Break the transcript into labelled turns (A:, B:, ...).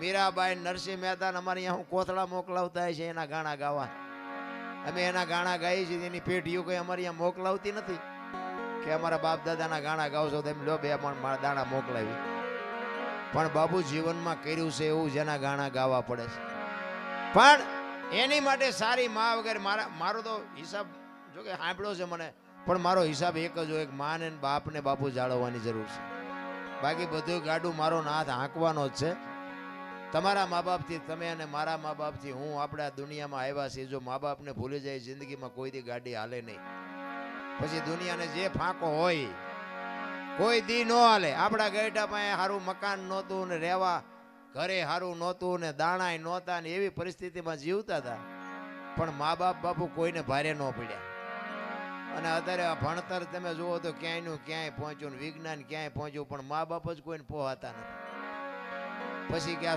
A: મીરાબાઈ નરસિંહ મહેતા અમારે અહીંયા હું કોથળા મોકલાવતા છે, એના ગાણા ગાવા. અમે એના ગાણા ગાઈએ છીએ એની પેઢીઓ કઈ અમારે અહીંયા મોકલાવતી નથી. કે અમારા બાપ દાદાના ગાણા ગાવશો તો એમ લો બે પણ મારા દાણા મોકલાવી. પણ બાબુ જીવનમાં કર્યું છે એવું જેના ગાણા ગાવા પડે છે. પણ એની માટે સારી મા વગેરે મારા, મારો તો હિસાબ જો કે સાંભળ્યો છે મને, પણ મારો હિસાબ એક જ હોય માને ને બાપને બાપુ જાળવવાની જરૂર છે. બાકી બધું ગાડું મારો નાથ હાંકવાનો જ છે. તમારા મા બાપથી તમે અને મારા મા બાપથી હું આપણે દુનિયામાં આવ્યા છીએ. જો મા બાપને ભૂલી જાય, જિંદગીમાં કોઈ દી ગાડી હાલે નહીં. પછી દુનિયાને જે ફાંકો હોય, કોઈ દી ન હાલે. આપણા ગઈઢા પાસે સારું મકાન નહોતું ને રહેવા, ઘરે સારું નહોતું ને દાણાય નહોતા ને એવી પરિસ્થિતિમાં જીવતા હતા. પણ મા બાપ બાપુ કોઈને ભારે ન પડ્યા. અને અત્યારે આ ભણતર તમે જુઓ તો ક્યાંયનું ક્યાંય પહોંચ્યું વિજ્ઞાન ક્યાંય પહોંચ્યું, પણ મા બાપ જ કોઈને પહોંચતા નથી. પછી કે